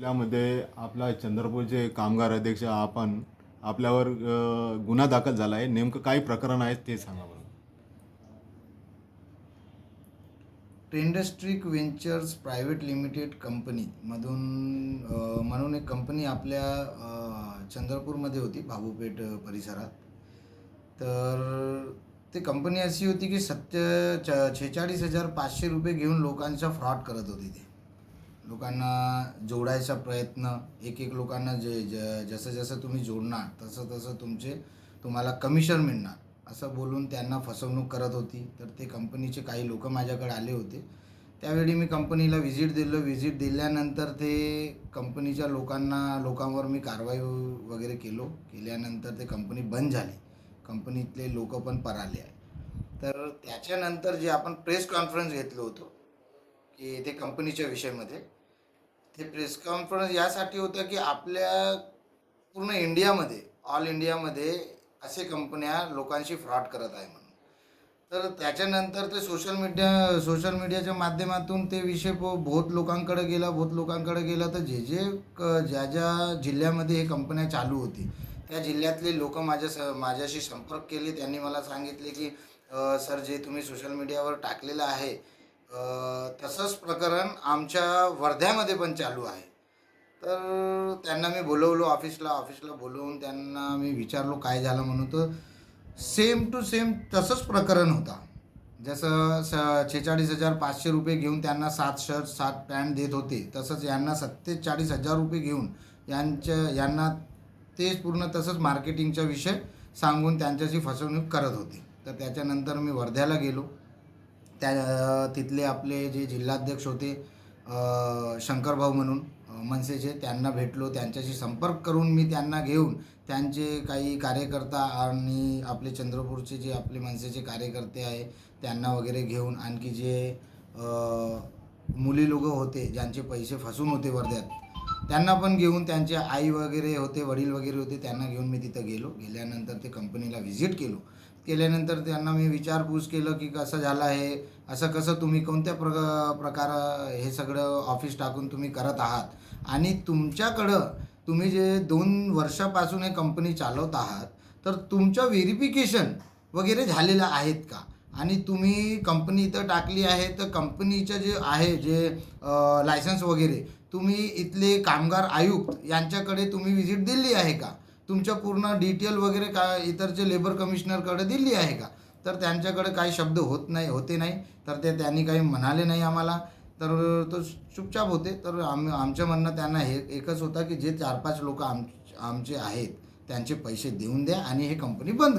जिल्ह्यामध्ये आपला चंद्रपूरचे कामगार अध्यक्ष आपण आपल्यावर गुन्हा दाखल झाला आहे. नेमकं काय प्रकरण आहे ते सांगा बरं. ट्रेंडस्ट्रिक व्हेंचर्स प्रायव्हेट लिमिटेड कंपनीमधून म्हणून एक कंपनी आपल्या चंद्रपूरमध्ये होती भाबूपेठ परिसरात. तर ते कंपनी अशी होती की सत्य छेचाळीस हजार पाचशे रुपये घेऊन लोकांचा फ्रॉड करत होती ते. लोकांना जोडायचा प्रयत्न एक एक लोकांना जे ज जसं जसं तुम्ही जोडणार तसं तसं तुमचे तुम्हाला कमिशन मिळणार असं बोलून त्यांना फसवणूक करत होती. तर ते कंपनीचे काही लोक माझ्याकडे आले होते. त्यावेळी मी कंपनीला व्हिजिट दिलं. व्हिजिट दिल्यानंतर ते कंपनीच्या लोकांना लोकांवर मी कारवाई वगैरे केलो. केल्यानंतर ते कंपनी बंद झाली. कंपनीतले लोक पण पराले आहे तर त्याच्यानंतर जे आपण प्रेस कॉन्फरन्स घेतलो होतो की ते कंपनीच्या विषयामध्ये ते प्रेस कॉन्फरन्स यासाठी होतं की आपल्या पूर्ण इंडियामध्ये ऑल इंडियामध्ये असे कंपन्या लोकांशी फ्रॉड करत आहे म्हणून. तर त्याच्यानंतर ते सोशल मीडिया सोशल मीडियाच्या माध्यमातून ते विषय ब- बहुत लोकांकडे गेला बहुत लोकांकडे गेला. तर जे जे क ज्या ज्या जिल्ह्यामध्ये हे कंपन्या चालू होती त्या जिल्ह्यातले लोक माझ्या स माझ्याशी संपर्क केले. त्यांनी मला सांगितले की सर जे तुम्ही सोशल मीडियावर टाकलेलं आहे तसंच प्रकरण आमच्या वर्ध्यामध्ये पण चालू आहे. तर त्यांना मी बोलवलो ऑफिसला ऑफिसला बोलवून त्यांना मी विचारलो काय झालं म्हणून तर सेम टू सेम तसंच प्रकरण होता. जसं स छेचाळीस हजार पाचशे रुपये घेऊन त्यांना सात शर्ट सात पॅन्ट देत होते तसंच यांना सत्तेचाळीस हजार रुपये घेऊन यांच्या यांना तेच पूर्ण तसंच मार्केटिंगचा विषय सांगून त्यांच्याशी फसवणूक करत होते. तर त्याच्यानंतर मी वर्ध्याला गेलो. त्या तिथले आपले जे जिल्हाध्यक्ष होते शंकरभाऊ म्हणून मनसेचे त्यांना भेटलो. त्यांच्याशी संपर्क करून मी त्यांना घेऊन त्यांचे काही कार्यकर्ता आणि आपले चंद्रपूरचे जे आपले मनसेचे कार्यकर्ते आहे त्यांना वगैरे घेऊन आणखी जे मुली लोक होते ज्यांचे पैसे फसून होते वर्ध्यात त्यांना पण घेऊन त्यांचे आई वगैरे होते वडील वगैरे होते त्यांना घेऊन मी तिथं गेलो. गेल्यानंतर ते कंपनीला व्हिजिट केलो. केल्यानंतर त्यांना मी विचारपूस केलं की कसं झालं आहे असं कसं तुम्ही कोणत्या प्र प्रकार हे सगळं ऑफिस टाकून तुम्ही करत आहात? आणि तुमच्याकडं तुम्ही जे दोन वर्षापासून हे कंपनी चालवत आहात तर तुमचं व्हेरिफिकेशन वगैरे झालेलं आहेत का? आणि तुम्ही कंपनी इथं टाकली आहे तर कंपनीचं जे आहे जे लायसन्स वगैरे तुम्ही इथले कामगार आयुक्त यांच्याकडे तुम्ही व्हिजिट दिली आहे का? तुमच्या पूर्ण डिटेल वगैरे का इतरचे लेबर कमिशनरकडे दिली आहे का? तर त्यांच्याकडे काही शब्द होत नाही होते नाही तर ते त्यांनी काही म्हणाले नाही आम्हाला. तर तो चुपचाप होते. तर आम आमचं म्हणणं त्यांना हे एकच होतं की जे चार पाच लोक आम आमचे आहेत त्यांचे पैसे देऊन द्या आणि हे कंपनी बंद करा.